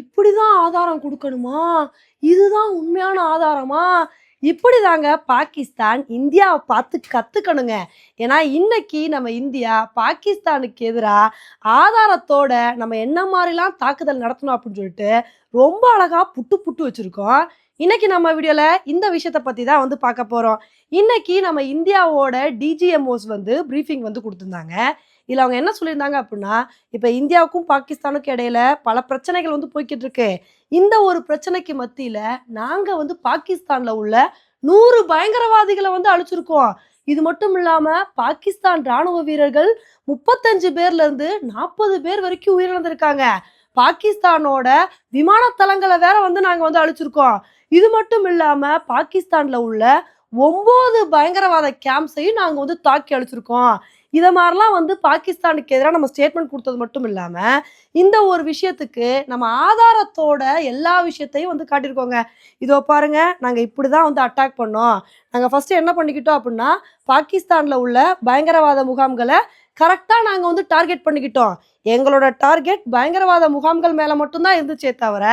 இப்படிதான் ஆதாரம் கொடுக்கணுமா? இதுதான் உண்மையான ஆதாரமா? இப்படி தாங்க பாகிஸ்தான் இந்தியாவை பார்த்து கற்றுக்கணுங்க ஏன்னா இன்னைக்கு நம்ம இந்தியா பாகிஸ்தானுக்கு எதிராக ஆதாரத்தோட நம்ம என்ன மாதிரிலாம் தாக்குதல் நடத்தணும் அப்படின்னு சொல்லிட்டு ரொம்ப அழகாக புட்டு புட்டு வச்சுருக்கோம். இன்னைக்கு நம்ம வீடியோவில் இந்த விஷயத்தை பற்றி தான் வந்து பார்க்க போகிறோம் இன்னைக்கு நம்ம இந்தியாவோட டிஜிஎம்ஓஸ் வந்து ப்ரீஃபிங் வந்து கொடுத்துருந்தாங்க. இதில் அவங்க என்ன சொல்லியிருந்தாங்க அப்படின்னா இப்போ இந்தியாவுக்கும் பாகிஸ்தானுக்கும் இடையில பல பிரச்சனைகள் வந்து போய்கிட்டு இருக்கு. இந்த ஒரு பிரச்சனைக்கு மத்தியில் நாங்கள் வந்து பாகிஸ்தானில் உள்ள நூறு பயங்கரவாதிகளை வந்து அழிச்சிருக்கோம். இது மட்டும் இல்லாமல் பாகிஸ்தான் ராணுவ வீரர்கள் முப்பத்தஞ்சு பேர்லேருந்து நாற்பது பேர் வரைக்கும் உயிரிழந்திருக்காங்க. பாகிஸ்தானோட விமான தளங்களை வேற வந்து நாங்கள் வந்து அழிச்சிருக்கோம். இது மட்டும் இல்லாமல் பாகிஸ்தானில் உள்ள ஒம்பது பயங்கரவாத கேம்ப்ஸையும் நாங்கள் வந்து தாக்கி அழிச்சிருக்கோம். இதை மாதிரிலாம் வந்து பாகிஸ்தானுக்கு எதிராக நம்ம ஸ்டேட்மெண்ட் கொடுத்தது மட்டும் இல்லாமல் இந்த ஒரு விஷயத்துக்கு நம்ம ஆதாரத்தோட எல்லா விஷயத்தையும் வந்து காட்டியிருக்கோங்க. இதோ பாருங்க நாங்கள் இப்படி தான் வந்து அட்டாக் பண்ணோம். நாங்கள் ஃபஸ்ட்டு என்ன பண்ணிக்கிட்டோம் அப்படின்னா பாகிஸ்தானில் உள்ள பயங்கரவாத முகாம்களை கரெக்டாக நாங்கள் வந்து டார்கெட் பண்ணிக்கிட்டோம். எங்களோட டார்கெட் பயங்கரவாத முகாம்கள் மேலே மட்டும்தான் இருந்துச்சே தவிர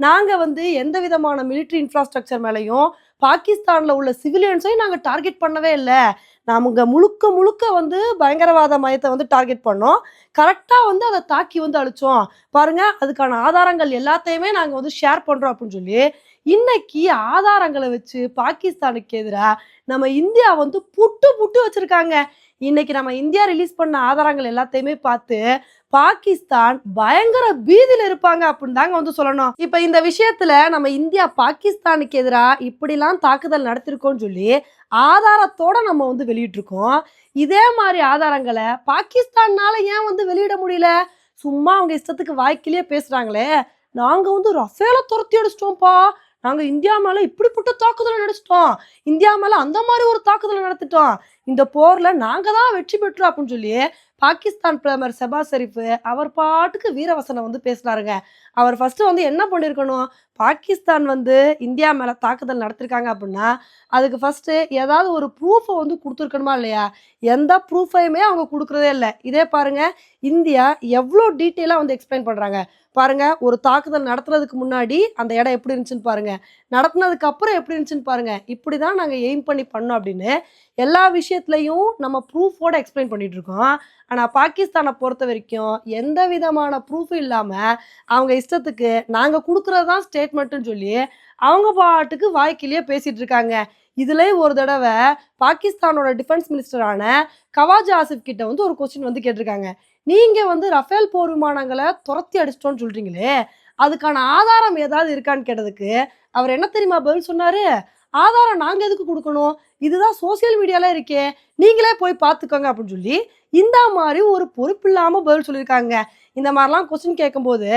நாங்கள் வந்து எந்த விதமான மிலிட்ரி இன்ஃப்ராஸ்ட்ரக்சர் மேலேயும் பாகிஸ்தானில் உள்ள சிவிலியன்ஸையும் நாங்கள் டார்கெட் பண்ணவே இல்லை. நாமங்க முழுக்க முழுக்க வந்து பயங்கரவாத மையத்தை வந்து டார்கெட் பண்ணோம். கரெக்டாக வந்து அதை தாக்கி வந்து அழிச்சோம். பாருங்க அதுக்கான ஆதாரங்கள் எல்லாத்தையுமே நாங்கள் வந்து ஷேர் பண்ணுறோம் அப்படின்னு சொல்லி இன்னைக்கு ஆதாரங்களை வச்சு பாகிஸ்தானுக்கு எதிராக நம்ம இந்தியா வந்து புட்டு புட்டு வச்சுருக்காங்க. இன்னைக்கு நம்ம இந்தியா ரிலீஸ் பண்ண ஆதாரங்கள் எல்லாத்தையுமே பார்த்து பாகிஸ்தான் பயங்கர பீதியில் இருப்பாங்க அப்படின்னு தாங்க வந்து சொல்லணும். இப்போ இந்த விஷயத்துல நம்ம இந்தியா பாகிஸ்தானுக்கு எதிராக இப்படிலாம் தாக்குதல் நடத்திருக்கோம்னு சொல்லி ஆதாரத்தோட நம்ம வந்து வெளியிட்டிருக்கோம். இதே மாதிரி ஆதாரங்களை பாகிஸ்தான்னால ஏன் வந்து வெளியிட முடியல? சும்மா அவங்க இஷ்டத்துக்கு வாய்க்கிலேயே பேசுறாங்களே. நாங்கள் வந்து ரஃபேல துரத்தி அடிச்சிட்டோம்ப்பா. நாங்க இந்தியா மேல இப்படிப்பட்ட தாக்குதலை நடிச்சிட்டோம். இந்தியா மேல அந்த மாதிரி ஒரு தாக்குதலை நடத்திட்டோம். இந்த போர்ல நாங்க தான் வெற்றி பெற்றோம் அப்படின்னு சொல்லி பாகிஸ்தான் பிரதமர் செபா ஷெரீஃபு அவர் பாட்டுக்கு வீரவசனம் வந்து பேசுனாருங்க. அவர் ஃபஸ்ட்டு வந்து என்ன பண்ணியிருக்கணும் பாகிஸ்தான் வந்து இந்தியா மேலே தாக்குதல் நடத்திருக்காங்க அப்படின்னா அதுக்கு ஃபஸ்ட்டு ஏதாவது ஒரு ப்ரூஃபை வந்து கொடுத்துருக்கணுமா இல்லையா? எந்த ப்ரூஃபையுமே அவங்க கொடுக்குறதே இல்லை. இதே பாருங்க இந்தியா எவ்வளோ டீட்டெயிலாக வந்து எக்ஸ்பிளைன் பண்ணுறாங்க பாருங்க ஒரு தாக்குதல் நடத்துறதுக்கு முன்னாடி அந்த இடம் எப்படி இருந்துச்சுன்னு பாருங்க. நடத்துனதுக்கு அப்புறம் எப்படி இருந்துச்சுன்னு பாருங்க. இப்படி தான் நாங்கள் எய்ம் பண்ணி பண்ணோம் அப்படின்னு எல்லா விஷயத்துலையும் நம்ம ப்ரூஃபோட எக்ஸ்பிளைன் பண்ணிட்டு இருக்கோம். ஆனால் பாகிஸ்தானை பொறுத்த வரைக்கும் எந்த விதமான ப்ரூஃபும் இல்லாமல் அவங்க இஷ்டத்துக்கு நாங்கள் கொடுக்குறது தான் ஸ்டேட்மெண்ட்டுன்னு சொல்லி அவங்க பாட்டுக்கு வாய்க்கிலேயே பேசிகிட்டு இருக்காங்க. இதுலேயும் ஒரு தடவை பாகிஸ்தானோட டிஃபென்ஸ் மினிஸ்டரான கவாஜ் ஆசிப் கிட்ட வந்து ஒரு கொஸ்டின் வந்து கேட்டிருக்காங்க. நீங்கள் வந்து ரஃபேல் போர் விமானங்களை துரத்தி அடிச்சிட்டோன்னு சொல்கிறீங்களே அதுக்கான ஆதாரம் ஏதாவது இருக்கான்னு கேட்டதுக்கு அவர் என்ன தெரியுமா பதில் சொன்னார்? ஆதாரம் நாங்கள் எதுக்கு கொடுக்கணும்? இதுதான் சோசியல் மீடியால இருக்கே. நீங்களே போய் பார்த்துக்கோங்க அப்படின்னு சொல்லி இந்த மாதிரி ஒரு பொறுப்பில்லாமல் பதில் சொல்லியிருக்காங்க. இந்த மாதிரிலாம் கொஸ்டின் கேட்கும்போது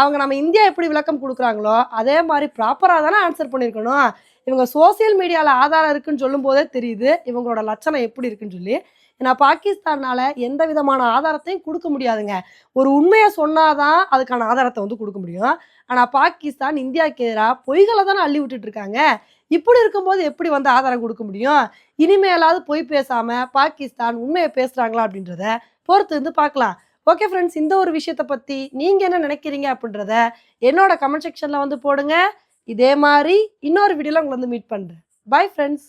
அவங்க நம்ம இந்தியா எப்படி விளக்கம் கொடுக்குறாங்களோ அதே மாதிரி ப்ராப்பராக தானே ஆன்சர் பண்ணியிருக்கணும். இவங்க சோசியல் மீடியாவில் ஆதாரம் இருக்குன்னு சொல்லும் போதே தெரியுது இவங்களோட லட்சணம் எப்படி இருக்குன்னு சொல்லி. ஏன்னா பாகிஸ்தானால எந்த விதமான ஆதாரத்தையும் கொடுக்க முடியாதுங்க. ஒரு உண்மையை சொன்னாதான் அதுக்கான ஆதாரத்தை வந்து கொடுக்க முடியும். ஆனால் பாகிஸ்தான் இந்தியாவுக்கு எதிராக பொய்களை தானே அள்ளி விட்டுட்டு இருக்காங்க. இப்படி இருக்கும்போது எப்படி வந்து ஆதாரம் கொடுக்க முடியும்? இனிமேலாவது பொய் பேசாமல் பாகிஸ்தான் உண்மையை பேசுகிறாங்களா அப்படின்றத பொறுத்து இருந்து பார்க்கலாம். ஓகே ஃப்ரெண்ட்ஸ் இந்த ஒரு விஷயத்த பற்றி நீங்கள் என்ன நினைக்கிறீங்க அப்படின்றத என்னோட கமெண்ட் செக்ஷனில் வந்து போடுங்க. இதே மாதிரி இன்னொரு வீடியோவில் உங்களை வந்து மீட் பண்ணுறேன் பாய் ஃப்ரெண்ட்ஸ்